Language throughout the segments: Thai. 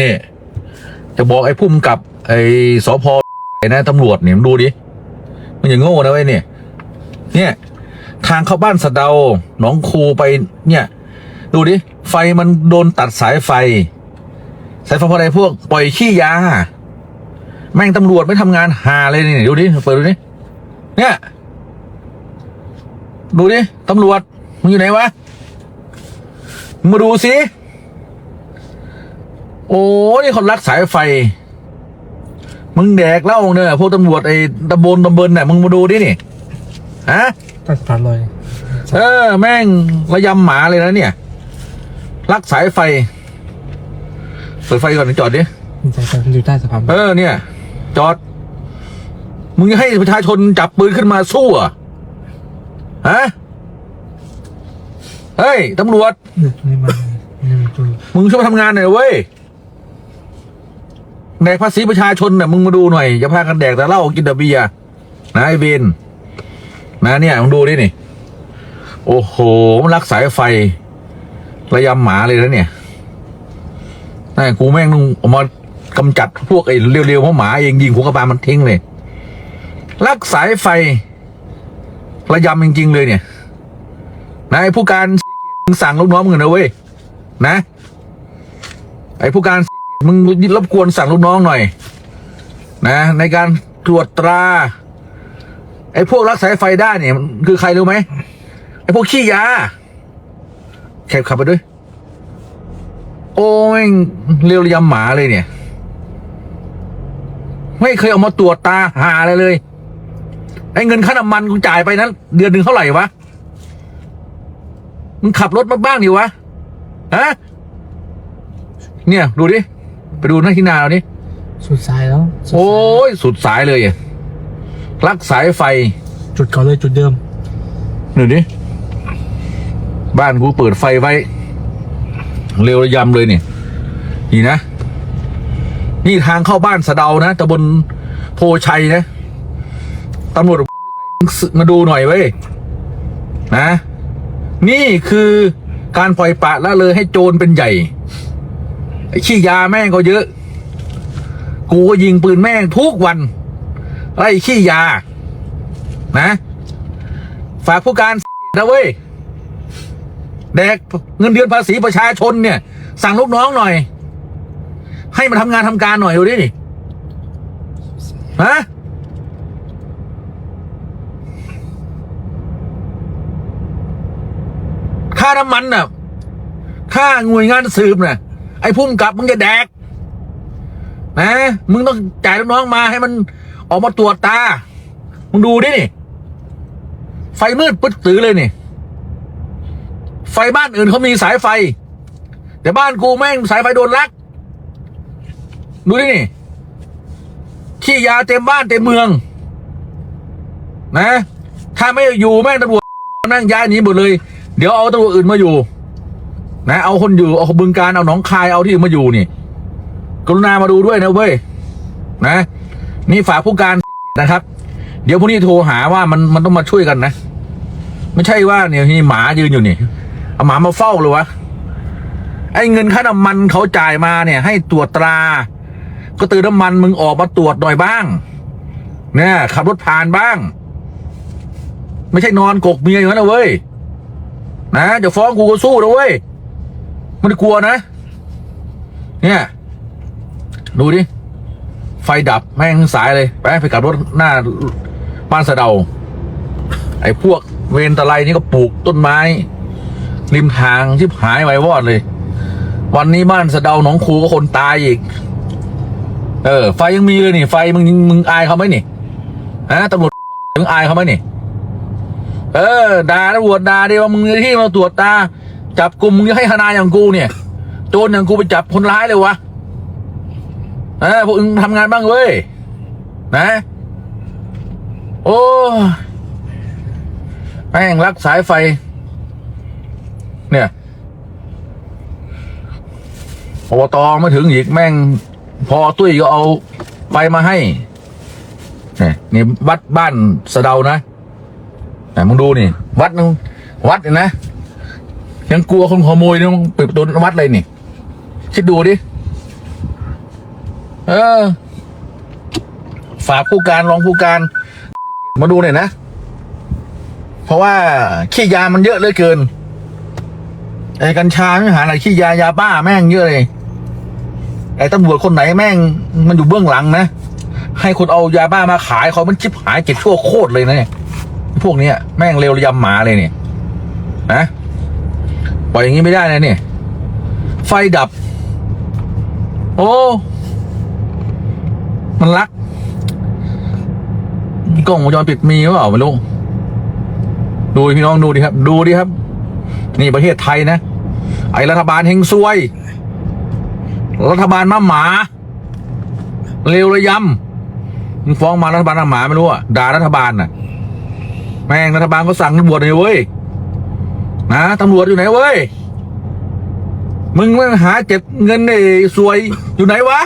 นี่จะบอกไอ้พุ่มกับ ไอ้สพไอ้นะตำรวจเนี่ยมึงดูดิมันอย่างโง่นะเว้ยเนี่ย เนี่ย ทางเข้าบ้านสะเดาหนองคูไปเนี่ย ดูดิไฟมันโดนตัดสายไฟ สายไฟเพราะอะไรพวก ปล่อยขี้ยา แม่งตำรวจไม่ทำงานหาเลยนี่ดูดิเปิดดูดิเนี่ยดูดิตำรวจมึงอยู่ไหนวะมาดูสิ โอ้นี่คนรักสายไฟ มึงแดกเหล้าเนี่ยพวกตำรวจไอ้ตำบลตำบลเนี่ยมึงมาดูดินี่ฮะตัดตัดเลยเออ แม่งระยำหมาเลยนะเนี่ย รักสายไฟเปิดไฟก่อนจอดดิมีใจแต่มันอยู่ใต้สะพานเออเนี่ย จอด มึงจะให้ประชาชนจับปืนขึ้นมาสู้เหรอะฮะเฮ้ยตำรวจนี่มันนี่มันจุยมึงช่วยมาทำงานหน่อยเว้ย แดกภาษีประชาชนเนี่ยมึงมาดูหน่อยอย่าพากันแดกแต่เหล้ากินแต่เบียร์นะไอ้เบนนะเนี่ยมึงดูดินี่ โอ้โหมันรักสายไฟ ระยำหมาเลยนะเนี่ยนี่กูแม่งต้องเอามากำจัดพวกไอ้เร็วๆเพราะหมาเองยิงหัวกระบาลมันทิ้งเลยรักสายไฟ ระยำจริงๆเลยเนี่ยนายผู้การมึงสั่งลูกน้องมึงนะเว้ยนะ ไอ้ผู้การ มึงรบกวนสั่งลูกน้องหน่อย นะ ในการตรวจตรา ไอ้พวกรักสายไฟได้เนี่ยคือใครรู้ไหมไอ้พวกขี้ยาแคบขับไปด้วย โอ้ยเรียวระยำหมาเลยเนี่ย ไม่เคยเอามาตรวจตาหาอะไรเลย ไอ้เงินค่าน้ำมันกูจ่ายไปนั้น เดือนหนึ่งเท่าไหร่วะมึงขับรถมาบ้างดิวะฮะเนี่ย ดูดิ ไปดูหน้าที่นาเรานี่สุดสายแล้วสุดสายโอ้ยสุดสายเลยอะลักสายไฟจุดเก่าเลยจุดเดิมหนึ่งดิบ้านกูเปิดไฟไว้ เร็วระยำเลยเนี่ยนี่นะ นี่ทางเข้าบ้านสะเดานะตะบนโพชัยนะตำรวจมาดูหน่อยเว้ยนะ นี่คือการปล่อยปละละเลยให้โจรเป็นใหญ่ ไอ้ขี้ยาแม่งก็เยอะ กูก็ยิงปืนแม่งทุกวันไล่ขี้ยา นะ ฝากผู้การนะเว้ย แดกเงินเดือนภาษีประชาชนเนี่ย สั่งลูกน้องหน่อย ให้มาทำงานทำการหน่อยดูดิฮะค่าน้ำมันน่ะ ค่าหน่วยงานสืบน่ะ ไอ้พุ่มกลับมึงจะแดกนะมึงต้องจ่ายลูกน้องมาให้มันออกมาตรวจตา มึงดูดินี่ ไฟมืดปึ๊ดตื้อเลยนี่ ไฟบ้านอื่นเขามีสายไฟ แต่บ้านกูแม่งสายไฟโดนลัก ดูดินี่ขี้ยาเต็มบ้านเต็มเมือง นะ ถ้าไม่อยู่แม่งตำรวจนั่งย้ายหนีหมดเลย เดี๋ยวเอาตำรวจอื่นมาอยู่ นะเอาคนอยู่เอาบึงการเอาหนองคายเอาที่มาอยู่นี่ กรุณามาดูด้วยนะเว้ยนะ นี่ฝากผู้การนะครับ เดี๋ยวพรุ่งนี้โทรหาว่ามันมันต้องมาช่วยกันนะ ไม่ใช่ว่าเนี่ยมีหมายืนอยู่นี่เอาหมามาเฝ้าเลยวะไอ้เงินค่าน้ำมันเขาจ่ายมาเนี่ย ให้ตรวจตรา ก็ตือน้ำมันมึงออกมาตรวจหน่อยบ้าง เนี่ยขับรถผ่านบ้าง ไม่ใช่นอนกกเมียอย่างนั้นนะเว้ยนะจะฟ้องกูก็สู้นะเว้ย ม่ได้กลัวนะ เนี่ย ดูดิ ไฟดับแม่งสายเลย ไปไปกลับรถหน้าบ้านสะเดา ไอ้พวกเวนตะไลนี่ก็ปลูกต้นไม้ ริมทางชิบหายไว้วอดเลย วันนี้บ้านสะเดาหนองคูก็คนตายอีก เออ ไฟยังมีเลยนี่ ไฟมึงมึงอายเขาไหมนี่ฮะตำรวจมึงอายเขาไหมนี่ เออด่าตำรวจด่าดิว่ามึงที่มาตรวจตา จับกลุ่มมึงจะให้ทนายอย่างกูเนี่ย โจรอย่างกูไปจับคนร้ายเลยวะเออพวกอึงทำงานบ้างเว้ย นะ โอ้แม่งรักสายไฟ เนี่ยอบตมาถึงอีกแม่ง พอตุ้ยก็เอาไฟมาให้เนี่ยวัดบ้านสะเดานะ แต่มึงดูนี่ วัดนึงวัดเนี่ยนะ ยังกลัวคนขโมยเนี่ยมึงปิดประตูวัดเลยนี่ คิดดูดิ เออ ฝากผู้การรองผู้การ มาดูหน่อยนะ เพราะว่าขี้ยามันเยอะเหลือเกิน ไอ้กัญชาไม่หาไหนขี้ยายาบ้าแม่งเยอะเลย ไอ้ตำรวจคนไหนแม่ง มันอยู่เบื้องหลังนะ ให้คนเอายาบ้ามาขายเขามันชิบหายเจ็ดชั่วโคตรเลยนะเนี่ยพวกเนี้ยแม่งเร็วยำหมาเลยเนี่ยนะ ปล่อยอย่างนี้ไม่ได้นะเนี่ย ไฟดับ โอ้ มันรักกล้องวงจรปิดมีหรือเปล่าไม่รู้ดูพี่น้องดูดิครับ ดูดิครับ นี่ประเทศไทยนะ ไอรัฐบาลเฮงซวย รัฐบาลมาหมาเร็วระยำมึงฟ้องมารัฐบาลมาหมาไม่รู้อะด่ารัฐบาลน่ะ แม่งรัฐบาลก็สั่งตำรวจเลยเว้ย นะตำรวจอยู่ไหนเว้ย มึงมาหาเจ็บเงินไอ้สวยอยู่ไหนวะ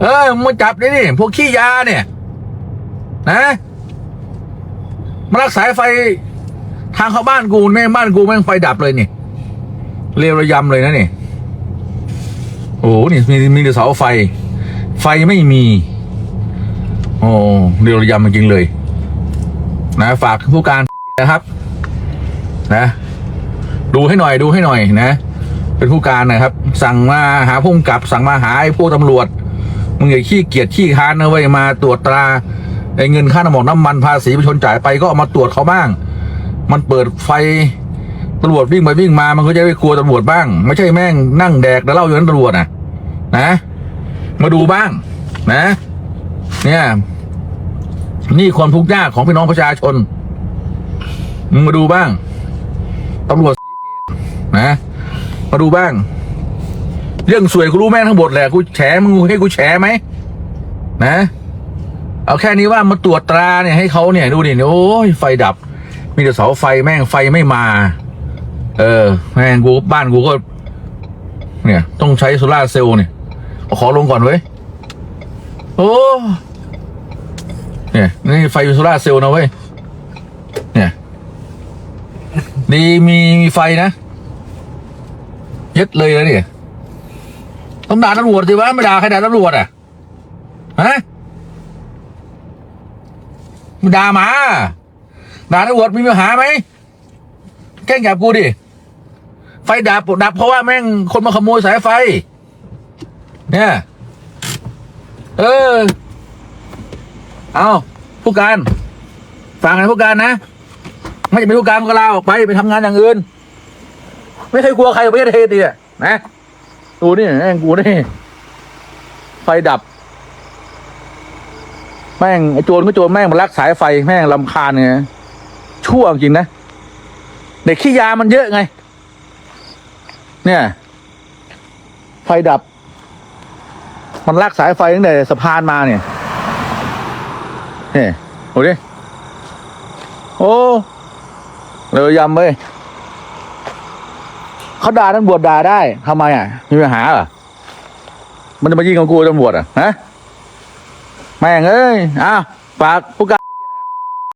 เออมาจับดินี่พวกขี้ยาเนี่ย นะมารักสายไฟทางเข้าบ้านกูแม่บ้านกูแม่งไฟดับเลยนี่เรียวระยำเลยนะนี่โอ้โหนี่มีมีแต่เสาไฟ ไฟไม่มีโอ้เรียวระยำจริงเลย นะฝากผู้การนะครับ นะ ดูให้หน่อยดูให้หน่อยนะ เป็นผู้การนะครับ สั่งมาหาผู้กำกับ สั่งมาหาไอ้พวกตำรวจมึงอย่าขี้เกียจขี้ค้านนะเว้ยมาตรวจตราไอ้เงินค่าน้ำมันน้ำมันภาษีประชาชนจ่ายไปก็เอามาตรวจเขาบ้าง มันเปิดไฟตำรวจวิ่งไปวิ่งมามันก็จะไปกลัวตำรวจบ้าง ไม่ใช่แม่งนั่งแดกแล้วเล่าอยู่นั้นตำรวจนะนะ มาดูบ้าง นะ เนี่ย นี่ความทุกข์ยากของพี่น้องประชาชนมึงมาดูบ้าง ตำรวจนะ มาดูบ้าง เรื่องสวยกูรู้แม่งทั้งหมดแหละกูแฉมึงให้กูแฉไหมนะ เอาแค่นี้ว่ามาตรวจตราเนี่ยให้เขาเนี่ยดูดิโอ้ยไฟดับ มีแต่เสาไฟแม่งไฟไม่มา เออ แม่งกูบ้านกูก็ เนี่ย ต้องใช้โซลาร์เซลล์เนี่ยขอลงก่อนเว้ยโอ้เนี่ยนี่ไฟโซลาร์เซลล์นะเว้ย ดีมีมีไฟนะย็ดเลยนะเนี่ยต้องด่าตำรวจสิวะไม่ด่าใครด่าตำรวจอะฮะมึงด่าหมาด่าตำรวจมีปัญหาไหมแกล้งจับกูดิไฟดับดับเพราะว่าแม่งคนมาขโมยสายไฟ เนี่ย เออ เอาผู้การฟังนะผู้การนะ ไม่จะเป็นผู้การก็ลาออกไปไปทำงานอย่างอื่น ไม่เคยกลัวใครประเทศเทศดีอะนะดูนี่แม่งกูนี่ไฟดับ แม่งไอโจรก็โจรแม่งมันลักสายไฟแม่งลำคาญไงชั่วจริงนะเด็กขี้ยามันเยอะไง เนี่ย ไฟดับ มันลักสายไฟตั้งแต่สะพานมาเนี่ยนี่โอ้ดิโอ้ เลยยำเว้ยเขาด่าตำรวจด่าได้ทำไมอะมีปัญหาเหรอมันจะมายิงกับกูตำรวจอะฮะแม่งเอ้ยอ้าวฝากผู้การ